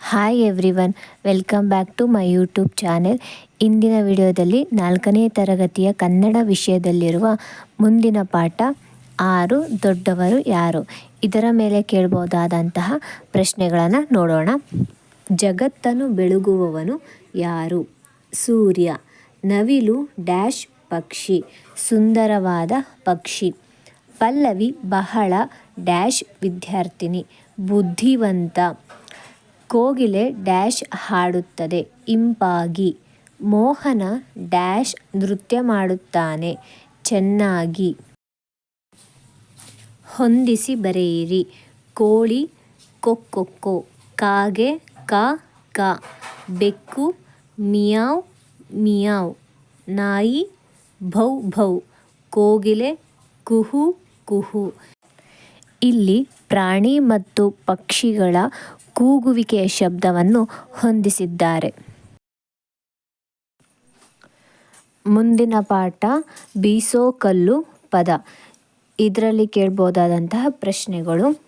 Hi everyone welcome back to my YouTube channel ಇಂದಿನ ವಿಡಿಯೋದಲ್ಲಿ ನಾಲ್ಕನೇ ತರಗತಿಯ ಕನ್ನಡ ವಿಷಯದಲ್ಲಿರುವ ಮುಂದಿನ ಪಾಠ, ಆರು ದೊಡ್ಡವರು ಯಾರು? ಇದರ ಮೇಲೆ ಕೇಳಬಹುದಾದಂತಹ ಪ್ರಶ್ನೆಗಳನ್ನು ನೋಡೋಣ. ಜಗತ್ತನ್ನು ಬೆಳಗುವವನು ಯಾರು? ಸೂರ್ಯ. ನವಿಲು ಡ್ಯಾಶ್ ಪಕ್ಷಿ, ಸುಂದರವಾದ ಪಕ್ಷಿ. ಪಲ್ಲವಿ ಬಹಳ ಡ್ಯಾಶ್ ವಿದ್ಯಾರ್ಥಿನಿ, ಬುದ್ಧಿವಂತ. ಕೋಗಿಲೆ ಡ್ಯಾಶ್ ಹಾಡುತ್ತದೆ. ಇಂಪಾಗಿ. ಮೋಹನ ಡ್ಯಾಶ್ ನೃತ್ಯ ಮಾಡುತ್ತಾನೆ. ಚೆನ್ನಾಗಿ. ಹೊಂದಿಸಿ ಬರೆಯಿರಿ. ಕೋಳಿ, ಕೊಕ್ಕೊಕ್ಕೊ. ಕಾಗೆ, ಕಾ, ಕ. ಬೆಕ್ಕು, ಮಿಯಾವ್ ಮಿಯಾವ್. ನಾಯಿ, ಭೌ ಭೌ. ಕೋಗಿಲೆ, ಕುಹು ಕುಹು. ಇಲ್ಲಿ ಪ್ರಾಣಿ ಮತ್ತು ಪಕ್ಷಿಗಳ ಕೂಗುವಿಕೆಯ ಶಬ್ದವನ್ನು ಹೊಂದಿಸಿದ್ದಾರೆ. ಮುಂದಿನ ಪಾಠ, ಬೀಸೋ ಕಲ್ಲು ಪದ. ಇದರಲ್ಲಿ ಕೇಳ್ಬೋದಾದಂತಹ ಪ್ರಶ್ನೆಗಳು.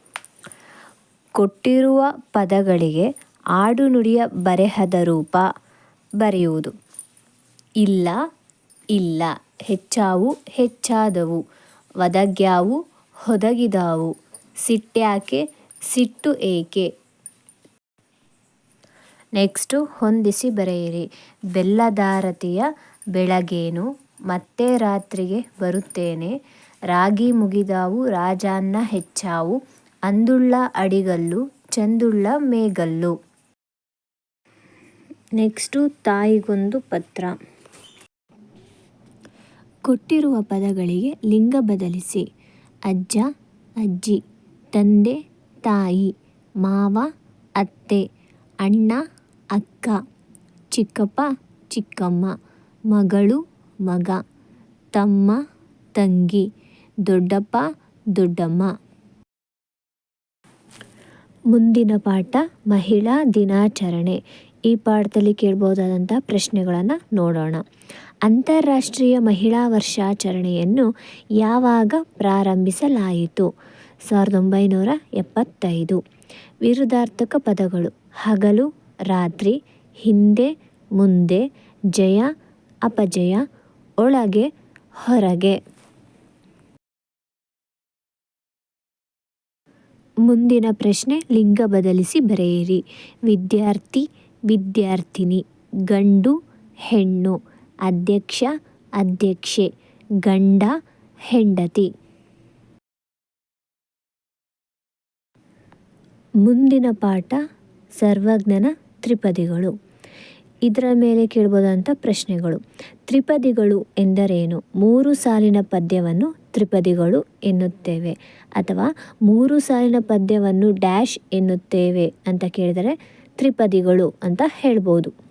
ಕೊಟ್ಟಿರುವ ಪದಗಳಿಗೆ ಆಡು ನುಡಿಯ ಬರೆಹದ ರೂಪ ಬರೆಯುವುದು. ಇಲ್ಲ ಇಲ್ಲ, ಹೆಚ್ಚಾವು ಹೆಚ್ಚಾದವು, ಒದಗ್ಯಾವು ಹೊದಗಿದಾವು ಸಿಟ್ಟ್ಯಾಕೆ ಸಿಟ್ಟು ಏಕೆ? ನೆಕ್ಸ್ಟು ಹೊಂದಿಸಿ ಬರೆಯಿರಿ. ಬೆಲ್ಲದಾರತಿಯ ಬೆಳಗೇನು? ಮತ್ತೆ ರಾತ್ರಿಗೆ ಬರುತ್ತೇನೆ. ರಾಗಿ ಮುಗಿದಾವು, ರಾಜಾನ್ನ ಹೆಚ್ಚಾವು. ಅಂದುಳ್ಳ ಅಡಿಗಲ್ಲು, ಚಂದುಳ್ಳ ಮೇಗಲ್ಲು. ನೆಕ್ಸ್ಟು ತಾಯಿಗೊಂದು ಪತ್ರ. ಕೊಟ್ಟಿರುವ ಪದಗಳಿಗೆ ಲಿಂಗ ಬದಲಿಸಿ. ಅಜ್ಜ, ಅಜ್ಜಿ. ತಂದೆ, ತಾಯಿ, ಮಾವ, ಅತ್ತೆ, ಅಣ್ಣ, ಅಕ್ಕ, ಚಿಕ್ಕಪ್ಪ, ಚಿಕ್ಕಮ್ಮ, ಮಗಳು, ಮಗ, ತಮ್ಮ, ತಂಗಿ, ದೊಡ್ಡಪ್ಪ, ದೊಡ್ಡಮ್ಮ. ಮುಂದಿನ ಪಾಠ ಮಹಿಳಾ ದಿನಾಚರಣೆ. ಈ ಪಾಠದಲ್ಲಿ ಕೇಳ್ಬೋದಾದಂಥ ಪ್ರಶ್ನೆಗಳನ್ನು ನೋಡೋಣ. ಅಂತಾರಾಷ್ಟ್ರೀಯ ಮಹಿಳಾ ವರ್ಷಾಚರಣೆಯನ್ನು ಯಾವಾಗ ಪ್ರಾರಂಭಿಸಲಾಯಿತು? ಸಾವಿರದ ಒಂಬೈನೂರ ಎಪ್ಪತ್ತೈದು. ವಿರುದ್ಧಾರ್ಥಕ ಪದಗಳು ಹಗಲು, ರಾತ್ರಿ, ಹಿಂದೆ, ಮುಂದೆ, ಜಯ, ಅಪಜಯ, ಒಳಗೆ, ಹೊರಗೆ. ಮುಂದಿನ ಪ್ರಶ್ನೆ, ಲಿಂಗ ಬದಲಿಸಿ ಬರೆಯಿರಿ. ವಿದ್ಯಾರ್ಥಿ, ವಿದ್ಯಾರ್ಥಿನಿ, ಗಂಡು, ಹೆಣ್ಣು, ಅಧ್ಯಕ್ಷ, ಅಧ್ಯಕ್ಷೆ, ಗಂಡ, ಹೆಂಡತಿ. ಮುಂದಿನ ಪಾಠ ಸರ್ವಜ್ಞನ ತ್ರಿಪದಿಗಳು. ಇದರ ಮೇಲೆ ಕೇಳ್ಬೋದಂಥ ಪ್ರಶ್ನೆಗಳು. ತ್ರಿಪದಿಗಳು ಎಂದರೇನು? ಮೂರು ಸಾಲಿನ ಪದ್ಯವನ್ನು ತ್ರಿಪದಿಗಳು ಎನ್ನುತ್ತೇವೆ. ಅಥವಾ ಮೂರು ಸಾಲಿನ ಪದ್ಯವನ್ನು ಡ್ಯಾಶ್ ಎನ್ನುತ್ತೇವೆ ಅಂತ ಕೇಳಿದರೆ ತ್ರಿಪದಿಗಳು ಅಂತ ಹೇಳ್ಬೋದು.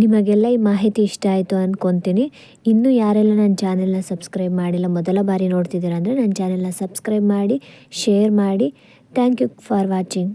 ನಿಮಗೆಲ್ಲ ಈ ಮಾಹಿತಿ ಇಷ್ಟ ಆಯಿತು ಅಂದ್ಕೊತೀನಿ ಇನ್ನೂ ಯಾರೆಲ್ಲ ನನ್ನ ಚಾನೆಲ್ನ ಸಬ್ಸ್ಕ್ರೈಬ್ ಮಾಡಿಲ್ಲ, ಮೊದಲ ಬಾರಿ ನೋಡ್ತಿದ್ದೀರ ಅಂದರೆ ನನ್ನ ಚಾನೆಲ್ನ ಸಬ್ಸ್ಕ್ರೈಬ್ ಮಾಡಿ, ಶೇರ್ ಮಾಡಿ. Thank you for watching.